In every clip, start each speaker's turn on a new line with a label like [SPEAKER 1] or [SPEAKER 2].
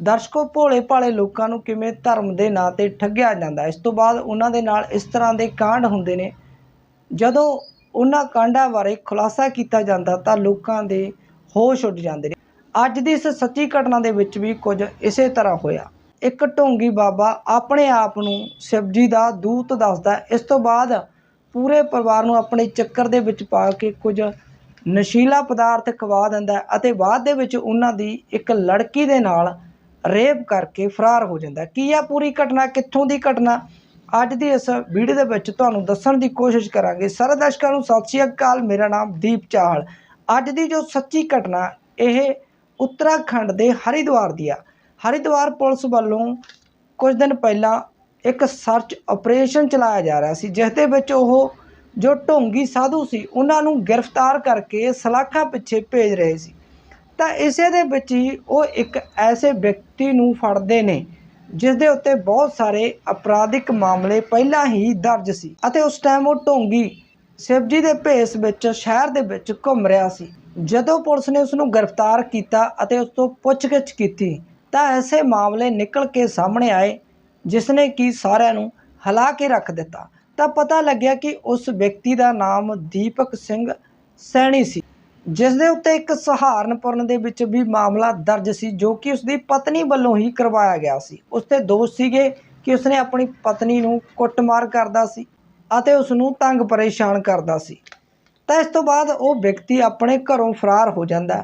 [SPEAKER 1] ਦਰਸ਼ਕੋ, ਭੋਲੇ ਭਾਲੇ ਲੋਕਾਂ ਨੂੰ ਕਿਵੇਂ ਧਰਮ ਦੇ ਨਾਂ ਤੇ ਠੱਗਿਆ ਜਾਂਦਾ? ਇਸ ਤੋਂ ਬਾਅਦ ਉਹਨਾਂ ਦੇ ਨਾਲ ਇਸ ਤਰ੍ਹਾਂ ਦੇ ਕਾਂਡ ਹੁੰਦੇ ਨੇ। ਜਦੋਂ ਉਹਨਾਂ ਕਾਂਡਾਂ ਬਾਰੇ ਖੁਲਾਸਾ ਕੀਤਾ ਜਾਂਦਾ ਤਾਂ ਲੋਕਾਂ ਦੇ ਹੋਸ਼ ਉੱਡ ਜਾਂਦੇ ਨੇ। ਅੱਜ ਦੀ ਇਸ ਸੱਚੀ ਘਟਨਾ ਦੇ ਵਿੱਚ ਵੀ ਕੁਝ ਇਸੇ ਤਰ੍ਹਾਂ ਹੋਇਆ। ਇੱਕ ਢੋਂਗੀ ਬਾਬਾ ਆਪਣੇ ਆਪ ਨੂੰ ਸ਼ਿਵਜੀ ਦਾ ਦੂਤ ਦੱਸਦਾ ਇਸ ਤੋਂ ਬਾਅਦ ਪੂਰੇ ਪਰਿਵਾਰ ਨੂੰ ਆਪਣੇ ਚੱਕਰ ਦੇ ਵਿੱਚ ਪਾ ਕੇ ਕੁਝ ਨਸ਼ੀਲਾ ਪਦਾਰਥ ਖਵਾ ਦਿੰਦਾ ਅਤੇ ਬਾਅਦ ਦੇ ਵਿੱਚ ਉਹਨਾਂ ਦੀ ਇੱਕ ਲੜਕੀ ਦੇ ਨਾਲ ਰੇਪ ਕਰਕੇ ਫਰਾਰ ਹੋ ਜਾਂਦਾ। ਕੀ ਆ ਪੂਰੀ ਘਟਨਾ? ਕਿੱਥੋਂ ਦੀ ਘਟਨਾ? ਅੱਜ ਦੀ ਇਸ ਵੀਡੀਓ ਦੇ ਵਿੱਚ ਤੁਹਾਨੂੰ ਦੱਸਣ ਦੀ ਕੋਸ਼ਿਸ਼ ਕਰਾਂਗੇ। ਸਾਰੇ ਦਰਸ਼ਕਾਂ ਨੂੰ ਸਤਿ ਸ਼੍ਰੀ ਅਕਾਲ, ਮੇਰਾ ਨਾਮ ਦੀਪ ਚਾਹਲ। ਅੱਜ ਦੀ ਜੋ ਸੱਚੀ ਘਟਨਾ, ਇਹ ਉੱਤਰਾਖੰਡ ਦੇ ਹਰਿਦੁਆਰ ਦੀ ਆ। ਹਰਿਦੁਆਰ ਪੁਲਿਸ ਵੱਲੋਂ ਕੁਝ ਦਿਨ ਪਹਿਲਾਂ ਇੱਕ ਸਰਚ ਆਪਰੇਸ਼ਨ ਚਲਾਇਆ ਜਾ ਰਿਹਾ ਸੀ ਜਿਸ ਦੇ ਵਿੱਚ ਉਹ ਜੋ ਢੋਂਗੀ ਸਾਧੂ ਸੀ, ਉਹਨਾਂ ਨੂੰ ਗ੍ਰਿਫਤਾਰ ਕਰਕੇ ਸਲਾਖਾਂ ਪਿੱਛੇ ਭੇਜ ਰਹੇ ਸੀ। ਤਾਂ ਇਸੇ ਦੇ ਵਿੱਚ ਹੀ ਉਹ ਇੱਕ ਐਸੇ ਵਿਅਕਤੀ ਨੂੰ ਫੜਦੇ ਨੇ ਜਿਸ ਦੇ ਉੱਤੇ ਬਹੁਤ ਸਾਰੇ ਅਪਰਾਧਿਕ ਮਾਮਲੇ ਪਹਿਲਾਂ ਹੀ ਦਰਜ ਸੀ ਅਤੇ ਉਸ ਟਾਈਮ ਉਹ ਢੋਂਗੀ ਸ਼ਿਵਜੀ ਦੇ ਭੇਸ ਵਿੱਚ, ਸ਼ਹਿਰ ਦੇ ਵਿੱਚ ਘੁੰਮ ਰਿਹਾ ਸੀ। ਜਦੋਂ ਪੁਲਿਸ ਨੇ ਉਸ ਨੂੰ ਗ੍ਰਿਫਤਾਰ ਕੀਤਾ ਅਤੇ ਉਸ ਤੋਂ ਪੁੱਛਗਿੱਛ ਕੀਤੀ, ਤਾਂ ਐਸੇ ਮਾਮਲੇ ਨਿਕਲ ਕੇ ਸਾਹਮਣੇ ਆਏ ਜਿਸ ਨੇ ਕਿ ਸਾਰਿਆਂ ਨੂੰ ਹਿਲਾ ਕੇ ਰੱਖ ਦਿੱਤਾ। ਤਾਂ ਪਤਾ ਲੱਗਿਆ ਕਿ ਉਸ ਵਿਅਕਤੀ ਦਾ ਨਾਮ ਦੀਪਕ ਸਿੰਘ ਸੈਣੀ ਸੀ। ਜਿਸ ਦੇ ਉੱਤੇ ਇੱਕ ਸਹਾਰਨਪੁਰਨ ਦੇ ਵਿੱਚ ਵੀ ਮਾਮਲਾ ਦਰਜ ਸੀ, ਜੋ ਕਿ ਉਸ ਦੀ ਪਤਨੀ ਵੱਲੋਂ ਹੀ ਕਰਵਾਇਆ ਗਿਆ ਸੀ। ਉਸ ਤੇ ਦੋਸ਼ ਸੀਗੇ ਕਿ ਉਸਨੇ ਆਪਣੀ ਪਤਨੀ ਨੂੰ ਕੁੱਟਮਾਰ ਕਰਦਾ ਸੀ ਅਤੇ ਉਸ ਨੂੰ ਤੰਗ ਪਰੇਸ਼ਾਨ ਕਰਦਾ ਸੀ। ਤਾਂ ਇਸ ਤੋਂ ਬਾਅਦ ਉਹ ਵਿਅਕਤੀ ਆਪਣੇ ਘਰੋਂ ਫਰਾਰ ਹੋ ਜਾਂਦਾ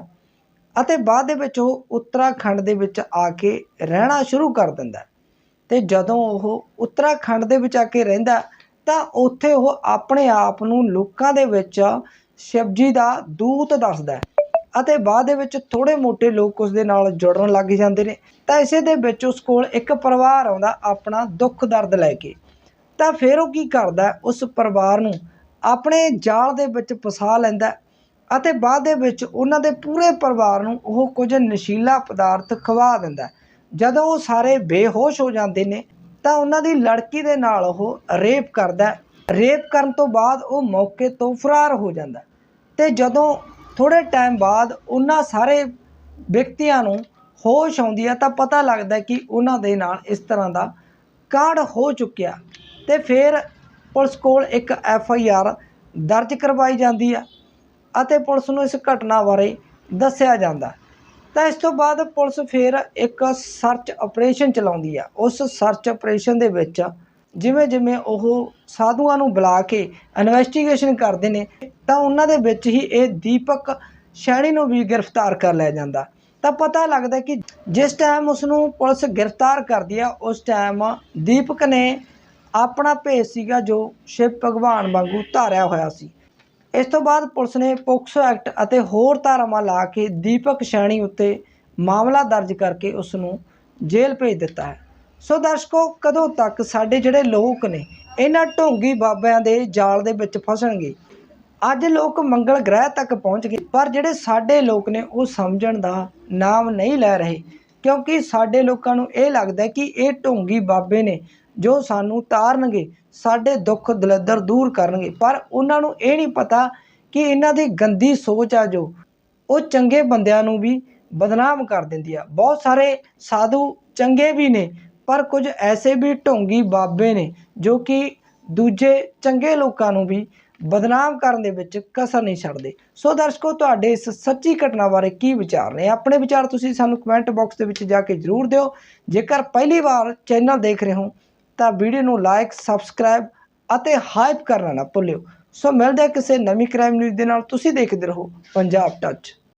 [SPEAKER 1] ਅਤੇ ਬਾਅਦ ਦੇ ਵਿੱਚ ਉਹ ਉੱਤਰਾਖੰਡ ਦੇ ਵਿੱਚ ਆ ਕੇ ਰਹਿਣਾ ਸ਼ੁਰੂ ਕਰ ਦਿੰਦਾ ਤੇ ਜਦੋਂ ਉਹ ਉੱਤਰਾਖੰਡ ਦੇ ਵਿੱਚ ਆ ਕੇ ਰਹਿੰਦਾ ਤਾਂ ਉੱਥੇ ਉਹ ਆਪਣੇ ਆਪ ਨੂੰ ਲੋਕਾਂ ਦੇ ਵਿੱਚ ਸ਼ਿਵਜੀ ਦਾ ਦੂਤ ਦੱਸਦਾ ਅਤੇ ਬਾਅਦ ਦੇ ਵਿੱਚ ਥੋੜੇ ਮੋਟੇ ਲੋਕ ਉਸ ਦੇ ਨਾਲ ਜੁੜਨ ਲੱਗ ਜਾਂਦੇ ਨੇ। ਤਾਂ ਇਸੇ ਦੇ ਵਿੱਚ ਉਸ ਕੋਲ ਇੱਕ ਪਰਿਵਾਰ ਆਉਂਦਾ, ਆਪਣਾ ਦੁੱਖ ਦਰਦ ਲੈ ਕੇ। ਤਾਂ ਫਿਰ ਉਹ ਕੀ ਕਰਦਾ ਉਸ ਪਰਿਵਾਰ ਨੂੰ ਆਪਣੇ ਜਾਲ ਦੇ ਵਿੱਚ ਫਸਾ ਲੈਂਦਾ ਅਤੇ ਬਾਅਦ ਦੇ ਵਿੱਚ ਉਹਨਾਂ ਦੇ ਪੂਰੇ ਪਰਿਵਾਰ ਨੂੰ ਉਹ ਕੁਝ ਨਸ਼ੀਲਾ ਪਦਾਰਥ ਖਵਾ ਦਿੰਦਾ ਜਦੋਂ ਉਹ ਸਾਰੇ ਬੇਹੋਸ਼ ਹੋ ਜਾਂਦੇ ਨੇ, ਤਾਂ ਉਹਨਾਂ ਦੀ ਲੜਕੀ ਦੇ ਨਾਲ ਉਹ ਰੇਪ ਕਰਦਾ ਰੇਪ ਕਰਨ ਤੋਂ ਬਾਅਦ ਉਹ ਮੌਕੇ ਤੋਂ ਫਰਾਰ ਹੋ ਜਾਂਦਾ ਤੇ ਜਦੋਂ ਥੋੜੇ ਟਾਈਮ ਬਾਅਦ ਉਹਨਾਂ ਸਾਰੇ ਵਿਅਕਤੀਆਂ ਨੂੰ ਹੋਸ਼ ਆਉਂਦੀ ਹੈ ਤਾਂ ਪਤਾ ਲੱਗਦਾ ਕਿ ਉਹਨਾਂ ਦੇ ਨਾਲ ਇਸ ਤਰ੍ਹਾਂ ਦਾ ਕਾਂਡ ਹੋ ਚੁੱਕਿਆ। ਤੇ ਫਿਰ ਪੁਲਿਸ ਕੋਲ ਇੱਕ ਐਫ ਆਈ ਆਰ ਦਰਜ ਕਰਵਾਈ ਜਾਂਦੀ ਆ ਅਤੇ ਪੁਲਿਸ ਨੂੰ ਇਸ ਘਟਨਾ ਬਾਰੇ ਦੱਸਿਆ ਜਾਂਦਾ। ਤਾਂ ਇਸ ਤੋਂ ਬਾਅਦ ਪੁਲਿਸ ਫਿਰ ਇੱਕ ਸਰਚ ਆਪਰੇਸ਼ਨ ਚਲਾਉਂਦੀ ਆ। ਉਸ ਸਰਚ ਆਪਰੇਸ਼ਨ ਦੇ ਵਿੱਚ ਜਿਵੇਂ ਜਿਵੇਂ ਉਹ ਸਾਧੂਆਂ ਨੂੰ ਬੁਲਾ ਕੇ ਇਨਵੈਸਟੀਗੇਸ਼ਨ ਕਰਦੇ ਨੇ ਤਾਂ ਉਹਨਾਂ ਦੇ ਵਿੱਚ ਹੀ ਇਹ ਦੀਪਕ ਸ਼ੈਣੀ ਨੂੰ ਵੀ ਗ੍ਰਿਫਤਾਰ ਕਰ ਲਿਆ ਜਾਂਦਾ। ਤਾਂ ਪਤਾ ਲੱਗਦਾ ਕਿ ਜਿਸ ਟਾਈਮ ਉਸ ਨੂੰ ਪੁਲਿਸ ਗ੍ਰਿਫਤਾਰ ਕਰਦੀ ਆ, ਉਸ ਟਾਈਮ ਦੀਪਕ ਨੇ ਆਪਣਾ ਭੇਸ ਸੀਗਾ ਜੋ ਸ਼ਿਵ ਭਗਵਾਨ ਵਾਂਗੂ ਧਾਰਿਆ ਹੋਇਆ ਸੀ। ਇਸ ਤੋਂ ਬਾਅਦ ਪੁਲਿਸ ਨੇ ਪੋਕਸੋ ਐਕਟ ਅਤੇ ਹੋਰ ਧਾਰਾਵਾਂ ਲਾ ਕੇ ਦੀਪਕ ਸ਼ੈਣੀ ਉੱਤੇ ਮਾਮਲਾ ਦਰਜ ਕਰਕੇ ਉਸ ਨੂੰ ਜੇਲ੍ਹ ਭੇਜ ਦਿੱਤਾ ਹੈ। ਸੋ ਦਰਸ਼ਕੋ, ਕਦੋਂ ਤੱਕ ਸਾਡੇ ਜਿਹੜੇ ਲੋਕ ਨੇ, ਇਹਨਾਂ ਢੋਂਗੀ ਬਾਬਿਆਂ ਦੇ ਜਾਲ ਦੇ ਵਿੱਚ ਫਸਣਗੇ? ਅੱਜ ਲੋਕ ਮੰਗਲ ਗ੍ਰਹਿ ਤੱਕ ਪਹੁੰਚ ਗਏ, ਪਰ ਜਿਹੜੇ ਸਾਡੇ ਲੋਕ ਨੇ ਉਹ ਸਮਝਣ ਦਾ ਨਾਮ ਨਹੀਂ ਲੈ ਰਹੇ, ਕਿਉਂਕਿ ਸਾਡੇ ਲੋਕਾਂ ਨੂੰ ਇਹ ਲੱਗਦਾ ਕਿ ਇਹ ਢੋਂਗੀ ਬਾਬੇ ਨੇ ਜੋ ਸਾਨੂੰ ਤਾਰਨਗੇ, ਸਾਡੇ ਦੁੱਖ ਦਲਿੱਦਰ ਦੂਰ ਕਰਨਗੇ, ਪਰ ਉਹਨਾਂ ਨੂੰ ਇਹ ਨਹੀਂ ਪਤਾ ਕਿ ਇਹਨਾਂ ਦੀ ਗੰਦੀ ਸੋਚ ਆ ਜੋ, ਉਹ ਚੰਗੇ ਬੰਦਿਆਂ ਨੂੰ ਵੀ ਬਦਨਾਮ ਕਰ ਦਿੰਦੀ ਆ। ਬਹੁਤ ਸਾਰੇ ਸਾਧੂ ਚੰਗੇ ਵੀ ਨੇ, ਪਰ ਕੁਝ ਐਸੇ ਵੀ ਢੋਂਗੀ ਬਾਬੇ ਨੇ ਜੋ ਕਿ ਦੂਜੇ ਚੰਗੇ ਲੋਕਾਂ ਨੂੰ ਵੀ ਬਦਨਾਮ ਕਰਨ ਦੇ ਵਿੱਚ ਕਸਰ ਨਹੀਂ ਛੱਡਦੇ। ਸੋ ਦਰਸ਼ਕੋ, ਤੁਹਾਡੇ ਇਸ ਸੱਚੀ ਘਟਨਾ ਬਾਰੇ ਕੀ ਵਿਚਾਰ ਨੇ? ਆਪਣੇ ਵਿਚਾਰ ਤੁਸੀਂ ਸਾਨੂੰ ਕਮੈਂਟ ਬਾਕਸ ਦੇ ਵਿੱਚ ਜਾ ਕੇ ਜ਼ਰੂਰ ਦਿਓ। ਜੇਕਰ ਪਹਿਲੀ ਵਾਰ ਚੈਨਲ ਦੇਖ ਰਹੇ ਹੋ, ਤਾਂ ਵੀਡੀਓ ਨੂੰ ਲਾਈਕ ਸਬਸਕ੍ਰਾਈਬ ਅਤੇ ਹਾਈਪ ਕਰਨਾ ਨਾ ਭੁੱਲਿਓ। ਸੋ ਮਿਲਦੇ ਕਿਸੇ ਨਵੀਂ ਕ੍ਰਾਈਮ ਨਿਊਜ਼ ਦੇ ਨਾਲ। ਤੁਸੀਂ ਦੇਖਦੇ ਰਹੋ ਪੰਜਾਬ ਟੱਚ